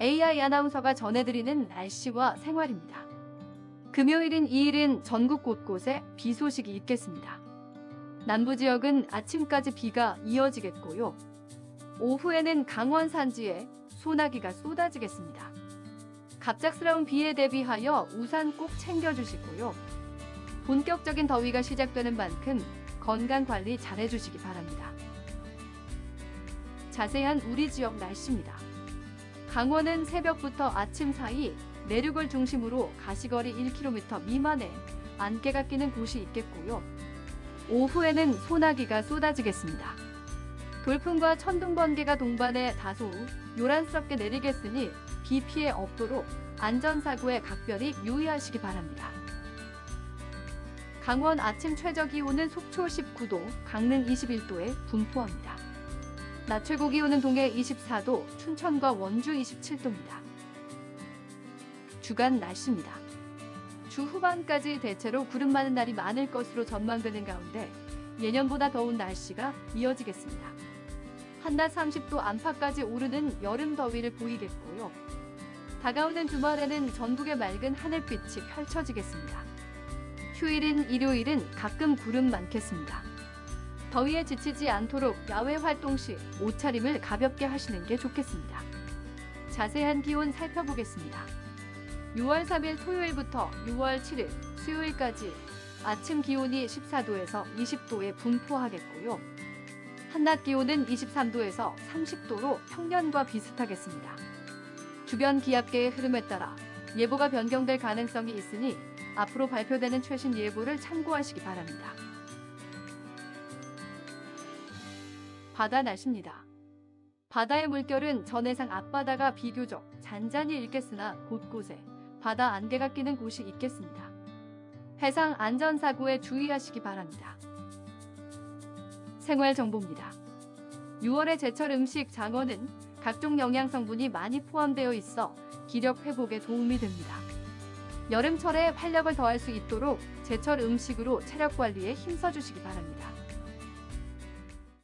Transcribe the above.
AI 아나운서가 전해드리는 날씨와 생활입니다. 금요일인 2일은 전국 곳곳에 비 소식이 있겠습니다. 남부 지역은 아침까지 비가 이어지겠고요. 오후에는 강원 산지에 소나기가 쏟아지겠습니다. 갑작스러운 비에 대비하여 우산 꼭 챙겨주시고요. 본격적인 더위가 시작되는 만큼 건강 관리 잘해주시기 바랍니다. 자세한 우리 지역 날씨입니다. 강원은 새벽부터 아침 사이 내륙을 중심으로 가시거리 1km 미만의 안개가 끼는 곳이 있겠고요. 오후에는 소나기가 쏟아지겠습니다. 돌풍과 천둥 번개가 동반해 다소 요란스럽게 내리겠으니 비 피해 없도록 안전사고에 각별히 유의하시기 바랍니다. 강원 아침 최저 기온은 속초 19도, 강릉 21도에 분포합니다. 낮 최고 기온은 동해 24도, 춘천과 원주 27도입니다. 주간 날씨입니다. 주 후반까지 대체로 구름 많은 날이 많을 것으로 전망되는 가운데 예년보다 더운 날씨가 이어지겠습니다. 한낮 30도 안팎까지 오르는 여름 더위를 보이겠고요. 다가오는 주말에는 전국의 맑은 하늘빛이 펼쳐지겠습니다. 휴일인 일요일은 가끔 구름 많겠습니다. 더위에 지치지 않도록 야외 활동 시 옷차림을 가볍게 하시는 게 좋겠습니다. 자세한 기온 살펴보겠습니다. 6월 3일 토요일부터 6월 7일 수요일까지 아침 기온이 14도에서 20도에 분포하겠고요. 한낮 기온은 23도에서 30도로 평년과 비슷하겠습니다. 주변 기압계의 흐름에 따라 예보가 변경될 가능성이 있으니 앞으로 발표되는 최신 예보를 참고하시기 바랍니다. 바다 날씨입니다. 바다의 물결은 전해상 앞바다가 비교적 잔잔히 있겠으나 곳곳에 바다 안개가 끼는 곳이 있겠습니다. 해상 안전사고에 주의하시기 바랍니다. 생활 정보입니다. 6월의 제철 음식 장어는 각종 영양 성분이 많이 포함되어 있어 기력 회복에 도움이 됩니다. 여름철에 활력을 더할 수 있도록 제철 음식으로 체력 관리에 힘써주시기 바랍니다.